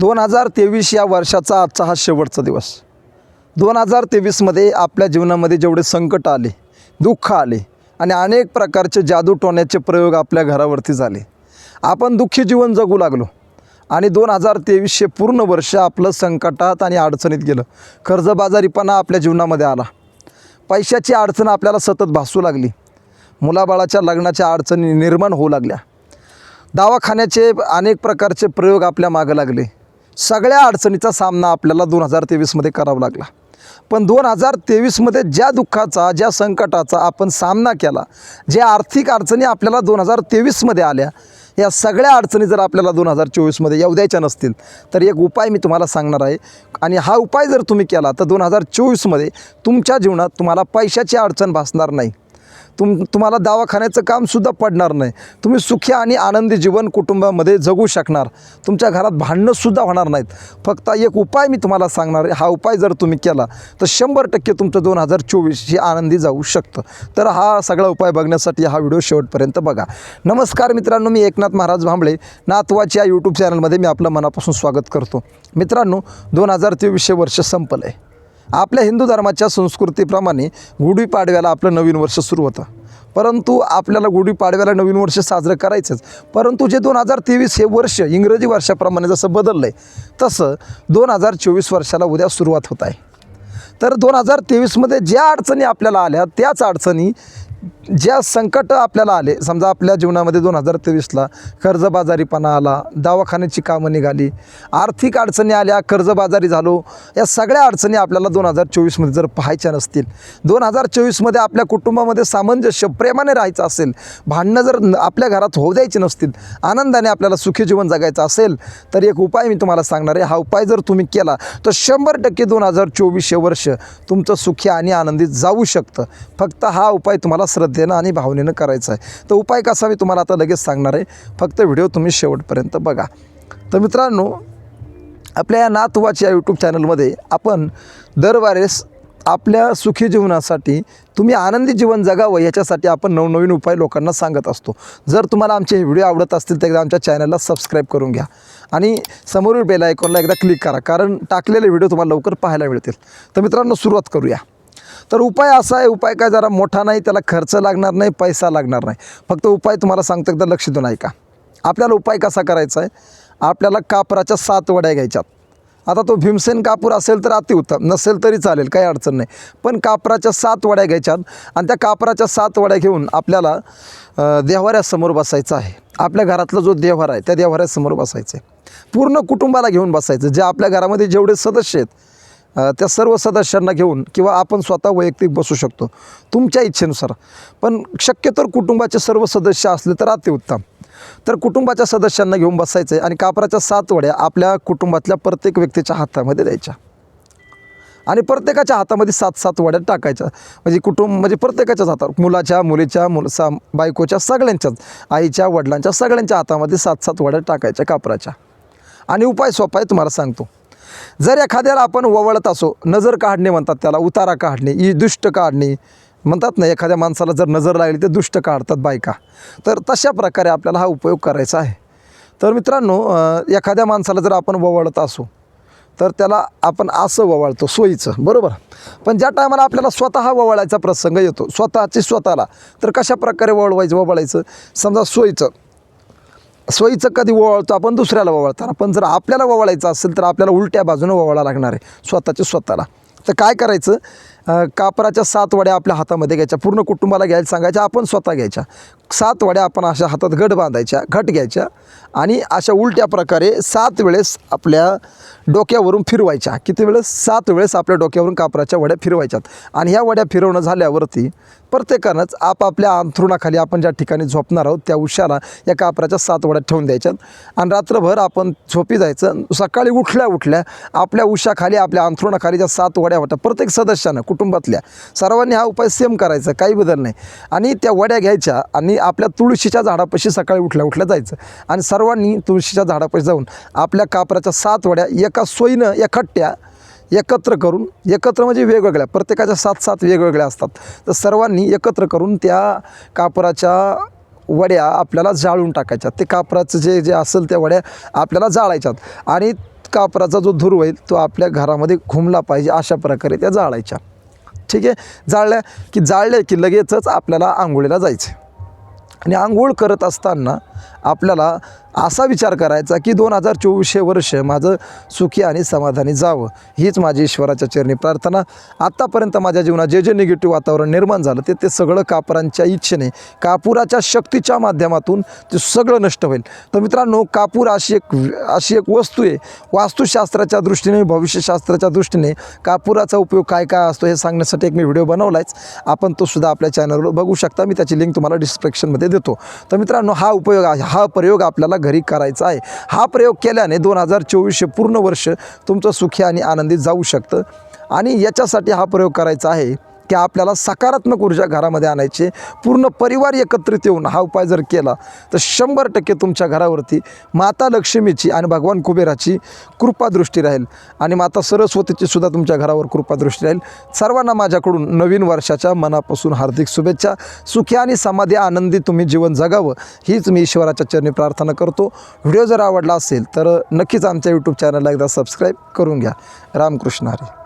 दोन हजार तेवीस या वर्षाचा आजचा हा शेवटचा दिवस. दोन हजार तेवीसमध्ये आपल्या जीवनामध्ये जेवढे संकट आले दुःख आले आणि अनेक प्रकारचे जादू टोण्याचे प्रयोग आपल्या घरावरती झाले. आपण दुःखी जीवन जगू लागलो आणि दोन हजार तेवीसशे पूर्ण वर्ष आपलं संकटात आणि अडचणीत गेलं. कर्जबाजारीपणा आपल्या जीवनामध्ये आला. पैशाची अडचण आपल्याला सतत भासू लागली. मुलाबाळाच्या लग्नाच्या अडचणी निर्माण होऊ लागल्या. दवाखान्याचे अनेक प्रकारचे प्रयोग आपल्या मागं लागले. सगळ्या अडचणीचा सामना आपल्याला दोन हजार तेवीसमध्ये करावा लागला. पण दोन हजार तेवीसमध्ये ज्या दुःखाचा ज्या संकटाचा आपण सामना केला ज्या आर्थिक अडचणी आपल्याला दोन हजार तेवीसमध्ये आल्या या सगळ्या अडचणी जर आपल्याला दोन हजार चोवीसमध्ये येऊ द्यायच्या नसतील तर एक उपाय मी तुम्हाला सांगणार आहे. आणि हा उपाय जर तुम्ही केला तर दोन हजार चोवीसमध्ये तुमच्या जीवनात तुम्हाला पैशाची अडचण भासणार नाही. तुम तुम्हाला दवाखान्याचं कामसुद्धा पडणार नाही. तुम्ही सुखी आणि आनंदी जीवन कुटुंबामध्ये जगू शकणार. तुमच्या घरात भांडणंसुद्धा होणार नाहीत. फक्त एक उपाय मी तुम्हाला सांगणार आहे. हा उपाय जर तुम्ही केला तर शंभर टक्के तुमचं दोन हजार चोवीस हे आनंदी जाऊ शकतं. तर हा सगळा उपाय बघण्यासाठी हा व्हिडिओ शेवटपर्यंत बघा. नमस्कार मित्रांनो मी एकनाथ महाराज भांबळे. नातवाची या यूट्यूब चॅनलमध्ये मी आपलं मनापासून स्वागत करतो. मित्रांनो दोन हजार तेवीसशे वर्ष संपलं आहे आपल्या हिंदू धर्माच्या संस्कृतीप्रमाणे गुढीपाडव्याला आपलं नवीन वर्ष सुरू होतं. परंतु आपल्याला गुढीपाडव्याला नवीन वर्ष साजरं करायचंच. परंतु जे दोन हजार तेवीस हे वर्ष इंग्रजी वर्षाप्रमाणे जसं बदललं आहे तसं दोन हजार चोवीस वर्षाला उद्या सुरुवात होत आहे. तर दोन हजार तेवीसमध्ये ज्या अडचणी आपल्याला आल्या त्याच अडचणी ज्या संकट आपल्याला आले समजा आपल्या जीवनामध्ये दोन हजार तेवीसला कर्जबाजारीपणा आला दवाखान्याची कामं निघाली आर्थिक अडचणी आल्या कर्जबाजारी झालो या सगळ्या अडचणी आपल्याला दोन हजार चोवीसमध्ये जर पाहायच्या नसतील दोन हजार चोवीसमध्ये आपल्या कुटुंबामध्ये सामंजस्य प्रेमाने राहायचं असेल भांडणं जर आपल्या घरात होऊ द्यायची नसतील आनंदाने आपल्याला सुखी जीवन जगायचं असेल तर एक उपाय मी तुम्हाला सांगणार आहे हा उपाय जर तुम्ही केला तर शंभर टक्के दोन हजार चोवीसशे वर्ष तुमचं सुखी आणि आनंदित जाऊ शकतं. फक्त हा उपाय तुम्हाला श्रद्धेनं आणि भावनेनं करायचं आहे. तर उपाय कसा मी तुम्हाला आता लगेच सांगणार आहे. फक्त व्हिडिओ तुम्ही शेवटपर्यंत बघा. तर मित्रांनो आपल्या या नातवाच्या या यूट्यूब चॅनलमध्ये आपण दरवारेस आपल्या सुखी जीवनासाठी तुम्ही आनंदी जीवन जगावं याच्यासाठी आपण नवनवीन उपाय लोकांना सांगत असतो. जर तुम्हाला आमचे हे व्हिडिओ आवडत असतील तर एकदा आमच्या चॅनलला सबस्क्राईब करून घ्या. आणि समोरील बेल आयकॉनला एकदा क्लिक करा कारण टाकलेले व्हिडिओ तुम्हाला लवकर पाहायला मिळतील. तर मित्रांनो सुरुवात करूया. तर उपाय असा आहे उपाय काय जरा मोठा नाही त्याला खर्च लागणार नाही पैसा लागणार नाही. फक्त उपाय तुम्हाला सांगतो एकदा लक्ष देऊन ऐका. आपल्याला उपाय कसा करायचा आहे? आपल्याला कापराच्या सात वड्या घ्यायच्यात. आता तो भीमसेन कापूर असेल तर अतिउत्तम नसेल तरी चालेल काही अडचण नाही. पण कापराच्या सात वड्या घ्यायच्यात आणि त्या कापराच्या सात वड्या घेऊन आपल्याला देव्हाऱ्यासमोर बसायचं आहे. आपल्या घरातला जो देव्हारा आहे त्या देव्हाऱ्यासमोर बसायचं आहे. पूर्ण कुटुंबाला घेऊन बसायचं जे आपल्या घरामध्ये जेवढे सदस्य आहेत त्या सर्व सदस्यांना घेऊन किंवा आपण स्वतः वैयक्तिक बसू शकतो तुमच्या इच्छेनुसार. पण शक्यतर कुटुंबाचे सर्व सदस्य असले तर अतिउत्तम. तर कुटुंबाच्या सदस्यांना घेऊन बसायचं आहे आणि कापराच्या सात वड्या आपल्या कुटुंबातल्या प्रत्येक व्यक्तीच्या हातामध्ये द्यायच्या. आणि प्रत्येकाच्या हातामध्ये सात सात वड्या टाकायच्या. म्हणजे कुटुंब म्हणजे प्रत्येकाच्याच हातावर मुलाच्या मुलीच्या मुल सा बायकोच्या सगळ्यांच्याच आईच्या वडिलांच्या सगळ्यांच्या हातामध्ये सात सात वड्या टाकायच्या कापराच्या. आणि उपाय सोपा आहे तुम्हाला सांगतो. जर एखाद्याला आपण ववळत असो नजर काढणे म्हणतात त्याला उतारा काढणे ई दुष्ट काढणे. म्हणतात ना एखाद्या माणसाला जर नजर लागली ते दुष्ट काढतात बायका. तर तशा प्रकारे आपल्याला हा उपयोग करायचा आहे. तर मित्रांनो एखाद्या माणसाला जर आपण ववळत असू तर त्याला आपण असं ववाळतो सोयीचं. बरोबर? पण ज्या टायमाला आपल्याला स्वतः ववाळायचा प्रसंग येतो स्वतःची स्वतःला तर कशा प्रकारे वळवायचं ववाळायचं? समजा सोयीचं. सोयीचं कधी ओवाळतो आपण दुसऱ्याला वळताना. पण जर आपल्याला ओवाळायचं असेल तर आपल्याला उलट्या बाजूनं ओवाळा लागणार आहे स्वतःच्या स्वतःला. तर काय करायचं? कापराच्या सात वड्या आपल्या हातामध्ये घ्यायच्या. पूर्ण कुटुंबाला घ्यायला सांगायच्या आपण स्वतः घ्यायच्या. सात वड्या आपण अशा हातात घट बांधायच्या घट घ्यायच्या आणि अशा उलट्या प्रकारे सात वेळेस आपल्या डोक्यावरून फिरवायच्या. किती वेळेस? सात वेळेस आपल्या डोक्यावरून कापराच्या वड्या फिरवायच्यात. आणि ह्या वड्या फिरवणं झाल्यावरती प्रत्येकानंच आपापल्या अंथरुणाखाली आपण ज्या ठिकाणी झोपणार आहोत त्या उशाला या कापराच्या सात वड्या ठेवून द्यायच्यात. आणि रात्रभर आपण झोपी जायचं. सकाळी उठल्या उठल्या आपल्या उशाखाली आपल्या अंथरुणाखाली ज्या सात वड्या होत्या प्रत्येक सदस्यानं कुठं कुटुंबातल्या. सर्वांनी हा उपाय सेम करायचा काही बदल नाही. आणि त्या वड्या घ्यायच्या आणि आपल्या तुळशीच्या झाडापाशी सकाळी उठल्या उठल्या जायचं. आणि सर्वांनी तुळशीच्या झाडापाशी जाऊन आपल्या कापराच्या सात वड्या एका सोयीनं एकट्ट्या एकत्र करून एकत्र म्हणजे वेगवेगळ्या प्रत्येकाच्या सात सात वेगवेगळ्या असतात. तर सर्वांनी एकत्र करून त्या कापराच्या वड्या आपल्याला जाळून टाकायच्या. ते कापराचं जे जे असेल त्या वड्या आपल्याला जाळायच्यात. आणि कापराचा जो धूर होईल तो आपल्या घरामध्ये घुमला पाहिजे अशा प्रकारे त्या जाळायच्या. ठीक आहे? जाळल्या की जाळल्या की लगेचच आपल्याला आंघोळीला जायचं आणि आंघोळ करत असताना आपल्याला असा विचार करायचा की दोन हजार चोवीस हे वर्ष माझं सुखी आणि समाधानी जावं. हीच माझी ईश्वराच्या चरणी प्रार्थना. आत्तापर्यंत माझ्या जीवनात जे जे निगेटिव्ह वातावरण निर्माण झालं ते ते सगळं कापुरांच्या इच्छेने कापुराच्या शक्तीच्या माध्यमातून ते सगळं नष्ट होईल. तर मित्रांनो कापूर अशी एक अशी एक वस्तू आहे. वास्तुशास्त्राच्या दृष्टीने भविष्यशास्त्राच्या दृष्टीने कापुराचा उपयोग काय काय असतो हे सांगण्यासाठी एक मी व्हिडिओ बनवलायच. आपण तो सुद्धा आपल्या चॅनलवर बघू शकता. मी त्याची लिंक तुम्हाला डिस्क्रिप्शनमध्ये देतो. तर मित्रांनो हा उपयोग आहे हा प्रयोग आपल्याला घरी करायचा आहे. हा प्रयोग केल्याने दोन हजार चोवीसशे पूर्ण वर्ष तुमचं सुखी आणि आनंदी जाऊ शकतं. आणि याच्यासाठी हा प्रयोग करायचा आहे. की आपल्याला सकारात्मक ऊर्जा घरामध्ये आणायची पूर्ण परिवार एकत्रित येऊन हा उपाय जर केला तर शंभर टक्के तुमच्या घरावरती माता लक्ष्मीची आणि भगवान कुबेराची कृपादृष्टी राहील. आणि माता सरस्वतीची सुद्धा तुमच्या घरावर कृपादृष्टी राहील. सर्वांना माझ्याकडून नवीन वर्षाच्या मनापासून हार्दिक शुभेच्छा. सुखी आणि समाधी आनंदी तुम्ही जीवन जगावं हीच मी ईश्वराच्या चरणी प्रार्थना करतो. व्हिडिओ जर आवडला असेल तर नक्कीच आमच्या यूट्यूब चॅनलला एकदा सबस्क्राईब करून घ्या. रामकृष्ण हरी.